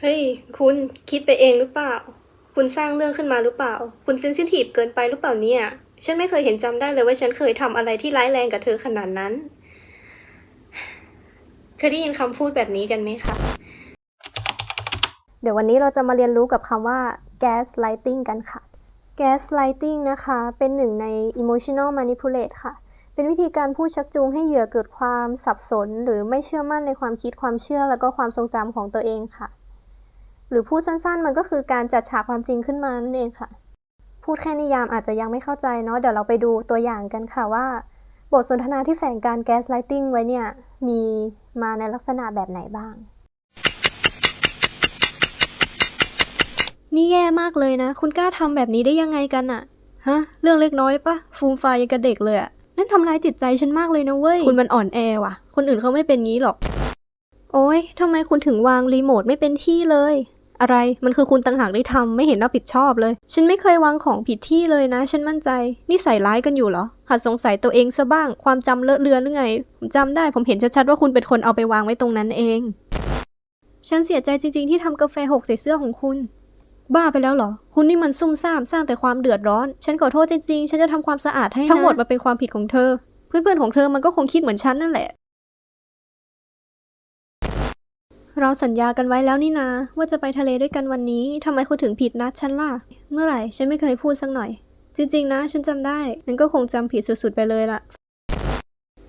เฮ้ย คุณคิดไปเองหรือเปล่า คุณสร้างเรื่องขึ้นมาหรือเปล่า คุณเซนซิทีฟเกินไปหรือเปล่าเนี่ย ฉันไม่เคยเห็นจำได้เลยว่าฉันเคยทำอะไรที่ร้ายแรงกับเธอขนาดนั้น เคยได้ยินคำพูดแบบนี้กันไหมคะ เดี๋ยววันนี้เราจะมาเรียนรู้กับคำว่า gaslighting กันค่ะ gaslighting นะคะ เป็นหนึ่งใน emotional manipulate ค่ะ เป็นวิธีการพูดชักจูงให้เหยื่อเกิดความสับสน หรือไม่เชื่อมั่นในความคิดความเชื่อ แล้วก็ความทรงจำของตัวเองค่ะ หรือพูดสั้นๆ มันก็คือการจัดฉากความจริงขึ้นมานั่นเองค่ะ พูดแค่นิยามอาจจะยังไม่เข้าใจเนาะเดี๋ยวเราไปดูตัวอย่างกันค่ะว่า บทสนทนาที่แฝงการ gaslighting ไว้เนี่ย มีมาในลักษณะแบบไหนบ้าง นี่แย่มากเลยนะ คุณกล้าทำแบบนี้ได้ยังไงกันอะฮะ เรื่องเล็กน้อยปะฟูมไฟายยังกับเด็กเลยอะนั่นทำร้ายจิตใจฉันมากเลยนะเว้ย คุณมันอ่อนแอว่ะ คนอื่นเขาไม่เป็นงี้หรอก โอ้ยทำไมคุณถึงวางรีโมทไม่เป็นที่เลย อะไรมันคือคุณต่างหากที่ทำไม่เห็นรับผิดชอบเลย ฉันไม่เคยวางของผิดที่เลยนะ ฉันมั่นใจนี่ใส่ร้ายกันอยู่เหรอ หัดสงสัยตัวเองซะบ้าง ความจำเลอะเลือนหรือไง ผมจำได้ผมเห็นชัดๆว่าคุณเป็นคนเอาไปวางไว้ตรงนั้นเอง ฉันเสียใจจริง ๆ ที่ทำกาแฟหกใส่เสื้อของคุณ บ้าไปแล้วเหรอ คุณนี่มันซุ่มซ่ามสร้างแต่ความเดือดร้อน ฉันขอโทษจริงๆฉันจะทำความสะอาดให้นะทั้งหมดมันเป็นความผิดของเธอเพื่อนๆของเธอมันก็คงคิดเหมือนฉันนั่นแหละ เราสัญญากันไว้แล้วนี่นา ว่าจะไปทะเลด้วยกันวันนี้ทำไมคุณถึงผิดนัดฉันล่ะ เมื่อไหร่ฉันไม่เคยพูดสักหน่อย จริงๆนะ ฉันจำได้งั้นก็คงจำผิดสุดๆไปเลยล่ะ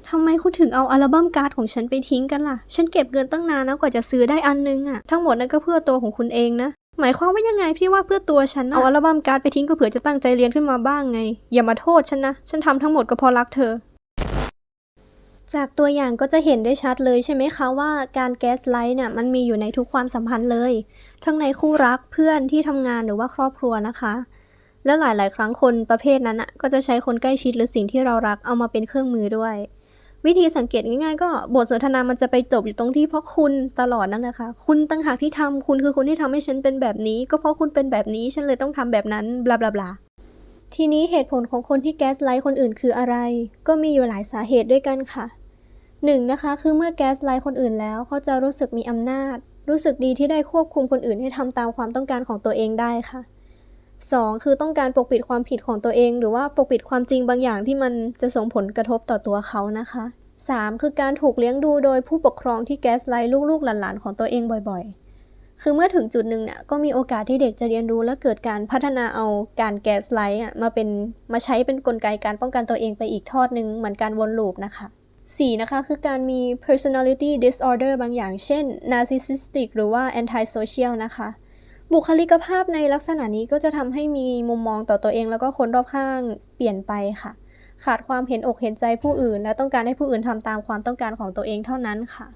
ทำไมคุณถึงเอาอัลบั้มการ์ดของฉันไปทิ้งกันล่ะ ฉันเก็บเงินตั้งนานนะกว่าจะซื้อได้อันนึงอะทั้งหมดนั้นก็เพื่อตัวของคุณเองนะ หมายความว่ายังไงพี่ว่าเพื่อตัวฉันนะเอาอัลบั้มการ์ดไปทิ้งก็เผื่อจะตั้งใจเรียนขึ้นมาบ้างไง อย่ามาโทษฉันนะ ฉันทำทั้งหมดก็เพราะรักเธอ จากตัวอย่างก็จะเห็นได้ชัดเลยใช่ไหมคะว่าการแก๊สไลท์เนี่ยมันมีอยู่ในทุกความสัมพันธ์เลย ทั้งในคู่รักเพื่อนที่ทำงานหรือว่าครอบครัวนะคะ และหลาย ๆ ครั้งคนประเภทนั้นอะก็จะใช้คนใกล้ชิดหรือสิ่งที่เรารักเอามาเป็นเครื่องมือด้วย วิธีสังเกตง่าย ๆ ก็บทสนทนามันจะไปจบอยู่ตรงที่เพราะคุณตลอดนั่นแหละค่ะคุณตั้งหากที่ทำคุณคือคนที่ทำให้ฉันเป็นแบบนี้ ก็เพราะคุณเป็นแบบนี้ฉันเลยต้องทำแบบนั้นบลาบลาบลาทีนี้เหตุผลของคนที่แก๊สไลท์คนอื่นคืออะไร ก็มีอยู่หลายสาเหตุด้วยกันค่ะ หนึ่งนะคะคือเมื่อแก๊สไลท์คนอื่นแล้วเขาจะรู้สึกมีอำนาจ รู้สึกดีที่ได้ควบคุมคนอื่นให้ทำตามความต้องการของตัวเองได้ค่ะสองคือต้องการปกปิดความผิดของตัวเอง หรือว่าปกปิดความจริงบางอย่างที่มันจะส่งผลกระทบต่อตัวเขานะคะสามคือการถูกเลี้ยงดูโดยผู้ปกครองที่แก๊สไลท์ลูกๆหลานๆของตัวเองบ่อยๆ คือเมื่อถึงจุดหนึ่งเนี่ยก็มีโอกาสที่เด็กจะเรียนรู้และเกิดการพัฒนาเอาการแก๊สไลท์มาเป็นมาใช้เป็นกลไกการป้องกันตัวเองไปอีกทอดหนึ่งเหมือนการวนลูปนะคะ 4. นะคะคือการมี personality disorder บางอย่าง เช่น narcissistic หรือว่า antisocial นะคะ บุคลิกภาพในลักษณะนี้ก็จะทำให้มีมุมมองต่อตัวเอง แล้วก็คนรอบข้างเปลี่ยนไปค่ะ ขาดความเห็นอกเห็นใจผู้อื่น และต้องการให้ผู้อื่นทำตามความต้องการของตัวเองเท่านั้นค่ะ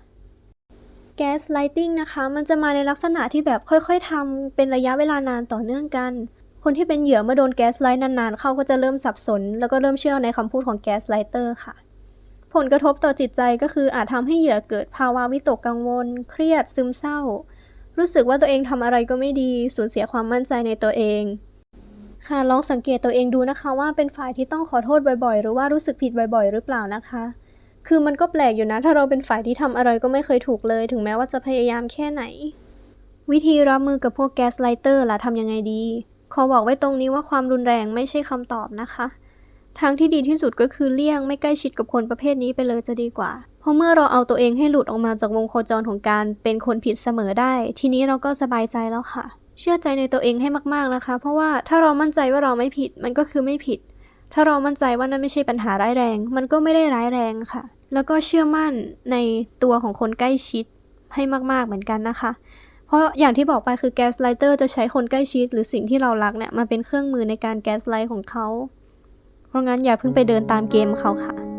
gaslighting นะคะ มันจะมาในลักษณะที่แบบค่อยๆทำเป็นระยะเวลานานต่อเนื่องกัน คนที่เป็นเหยื่อเมื่อโดนแก๊สไลท์นานๆ เข้าก็จะเริ่มสับสน แล้วก็เริ่มเชื่อในคำพูดของแก๊สไลเตอร์ค่ะ ผลกระทบต่อจิตใจก็คืออาจทำให้เหยื่อเกิดภาวะวิตกกังวล เครียดซึมเศร้า รู้สึกว่าตัวเองทำอะไรก็ไม่ดี สูญเสียความมั่นใจในตัวเอง ค่ะลองสังเกตตัวเองดูนะคะว่าเป็นฝ่ายที่ต้องขอโทษบ่อยๆ หรือว่ารู้สึกผิดบ่อยๆ หรือเปล่านะคะ คือมันก็แปลกอยู่นะ ถ้าเราเป็นฝ่ายที่ทำอะไรก็ไม่เคยถูกเลย ถึงแม้ว่าจะพยายามแค่ไหน วิธีรับมือกับพวกแก๊สไลเตอร์ล่ะทำยังไงดี ขอบอกไว้ตรงนี้ว่าความรุนแรงไม่ใช่คำตอบนะคะ ทางที่ดีที่สุดก็คือเลี่ยงไม่ใกล้ชิดกับคนประเภทนี้ไปเลยจะดีกว่า เพราะเมื่อเราเอาตัวเองให้หลุดออกมาจากวงโคจรของการเป็นคนผิดเสมอได้ ทีนี้เราก็สบายใจแล้วค่ะ เชื่อใจในตัวเองให้มากๆนะคะ เพราะว่าถ้าเรามั่นใจว่าเราไม่ผิดมันก็คือไม่ผิด ถ้าเรามั่นใจว่านั่นไม่ใช่ปัญหาร้ายแรง มันก็ไม่ได้ร้ายแรงค่ะ แล้วก็เชื่อมั่นในตัวของคนใกล้ชิดให้มากๆเหมือนกันนะคะเพราะอย่างที่บอกไปคือแก๊สไลเตอร์จะใช้คนใกล้ชิด หรือสิ่งที่เรารักเนี่ยมาเป็นเครื่องมือในการแก๊สไลท์ของเขา เพราะงั้นอย่าเพิ่งไปเดินตามเกมเขาค่ะ